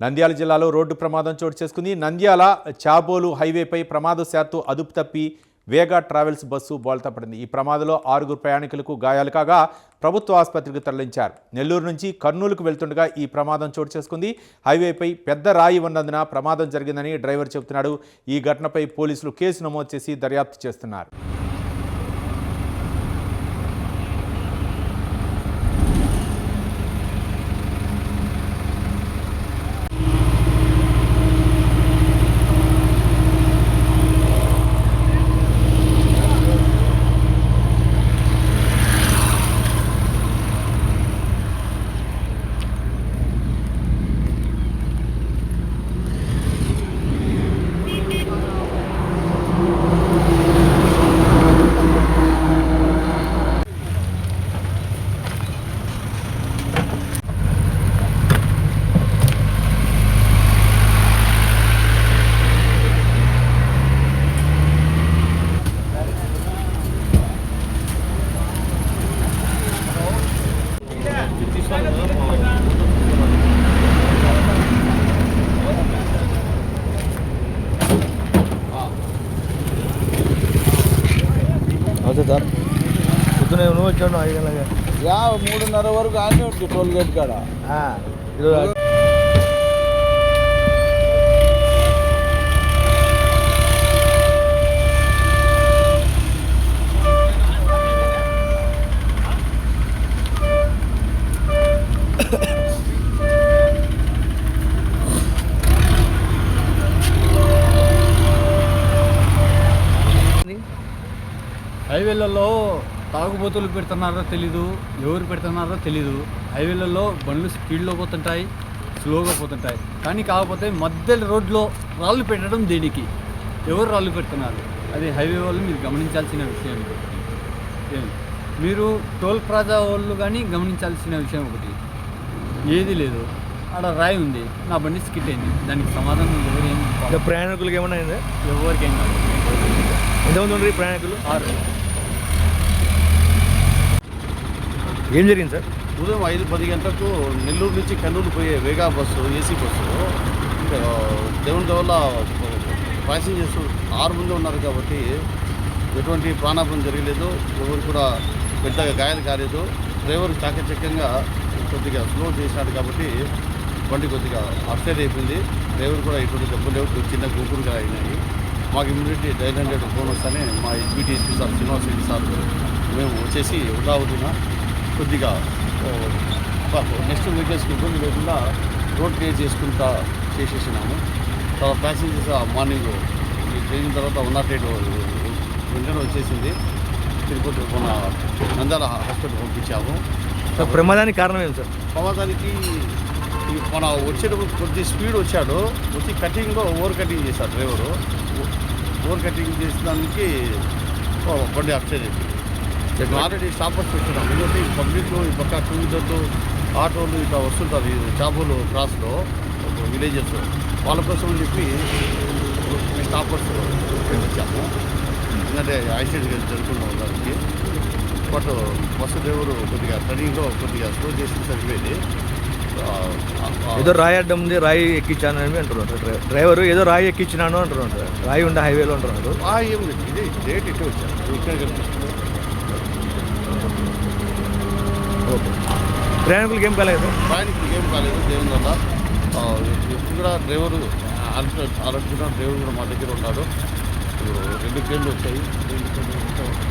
నంద్యాల జిల్లాలో రోడ్డు ప్రమాదం చోటు చేసుకుంది. నంద్యాల చాబోలు హైవేపై ప్రమాదశాత్తు అదుపు తప్పి వేగా ట్రావెల్స్ బస్సు బోల్తపడింది ఈ ప్రమాదంలో ఆరుగురు ప్రయాణికులకు గాయాలు కాగా ప్రభుత్వ ఆసుపత్రికి తరలించారు. నెల్లూరు నుంచి కర్నూలుకు వెళ్తుండగా ఈ ప్రమాదం చోటు చేసుకుంది. హైవేపై పెద్ద రాయి ఉన్నందున ప్రమాదం జరిగిందని డ్రైవర్ చెబుతున్నాడు. ఈ ఘటనపై పోలీసులు కేసు నమోదు చేసి దర్యాప్తు చేస్తున్నారు. అవుతుంది సార్. పొద్దున నువ్వు వచ్చాడు ఐదు గంటలకి. యా మూడున్నర వరకు ఆనే ఉంటుంది టోల్ గేట్ కాడ. హైవేలలో తాగుబోతులు పెడుతున్నారో తెలీదు ఎవరు పెడుతున్నారో తెలీదు. హైవేలలో బండ్లు స్పీడ్లో పోతుంటాయి స్లోగా పోతుంటాయి. కానీ కాకపోతే మధ్యలో రోడ్లో రాళ్ళు పెట్టడం దేనికి? ఎవరు రాళ్ళు పెడుతున్నారు? అది హైవే వాళ్ళు మీరు గమనించాల్సిన విషయం? మీరు టోల్ ప్లాజా వాళ్ళు కానీ గమనించాల్సిన విషయం ఒకటి. ఏది లేదు. ఆడ రాయి ఉంది. నా బండి స్కిట్ అయింది. దానికి సమాధానం ఎవరు ఏం ప్రయాణికులకి అయింది? ఎవరికేం కాదు ఎంతమంది ఉండరు ప్రయాణికులు? ఆరు. ఏం జరిగింది సార్? ఉదయం ఐదు పది గంటలకు నెల్లూరు నుంచి కర్నూలు పోయే వేగా బస్సు ఏసీ బస్సు దేవుని వల్ల ప్యాసింజర్స్ ఆరు మంది ఉన్నారు కాబట్టి ఎటువంటి ప్రాణాపం జరగలేదు. ఎవరు కూడా పెద్దగా గాయాలు కాలేదు. డ్రైవర్ చాకచక్యంగా కొద్దిగా స్లో చేసినాడు కాబట్టి బండి కొద్దిగా అప్సైడ్ అయిపోయింది. డ్రైవర్ కూడా ఎటువంటి దెబ్బలు లేవు. చిన్న గుంపురుగా అయినాయి. మాకు ఇమ్మీడియట్లీ నైన్ హండ్రెడ్ ఫోన్ వస్తానే మా SBT SP sir Srinivas Reddy sir మేము వచ్చేసి ఉదాహరణ కొద్దిగా నెక్స్ట్ వెహికల్స్కి ఇబ్బంది లేకుండా రోడ్ క్లియర్ చేసుకుంటా చేసేసినాము. తర్వాత ప్యాసింజర్స్ మార్నింగ్ చేసిన తర్వాత వన్ నాట్ ఎయిట్ వెంటనే వచ్చేసింది. తిరుపతి మన నంద్యాల హాస్పిటల్ పంపించాము. సార్ ప్రమాదానికి కారణం ఏంటి సార్? ప్రమాదానికి మన వచ్చేటప్పుడు కొద్ది స్పీడ్ వచ్చాడు. వచ్చి కటింగ్లో ఓవర్ కటింగ్ చేశాడు డ్రైవరు. ఓవర్ కటింగ్ చేసిన దానికి బండి అప్సైడ్ అయిపోయింది. ఆల్రెడీ స్టాపర్స్ పెట్టినాం ఎందుకంటే ఈ పబ్లిక్ ఈ పక్క టూ వీలర్లు ఆటోలు ఇట్లా వస్తుంటారు ఈ చాబోలు క్రాస్లో విలేజెస్ వాళ్ళ కోసం అని చెప్పి స్టాపర్స్ పెట్టించాము ఎందుకంటే యాక్సిడెంట్ జరుగుతున్నాం దానికి. బట్ బస్సు డ్రైవరు కొద్దిగా టర్నింగ్లో కొద్దిగా స్లో చేసి సరిపోయింది. ఏదో రాయి అడ్డం ఉంది రాయి ఎక్కించాను అని అంటున్నారు. డ్రైవర్ ఏదో రాయి ఎక్కించినాను అంటున్నాడు సార్ రాయి ఉండే హైవేలో అంటున్నాడు ఆ, ఏం లేదు ఇది డేట్ ఇట్టే వచ్చాను ఇక్కడ కనిపిస్తుంది. ఓకే ప్రయాణికులకి ఏం కాలేదు ప్రయాణికులకి ప్రయాణికులు ఏం కాలేదు దేవుని వల్ల. ఎప్పుడు కూడా డ్రైవరు అరెస్ట్ డ్రైవర్ కూడా మా దగ్గర ఉన్నాడు. ఇప్పుడు రెండు ట్రైన్లు వచ్చాయి. రెండు ట్రైన్లు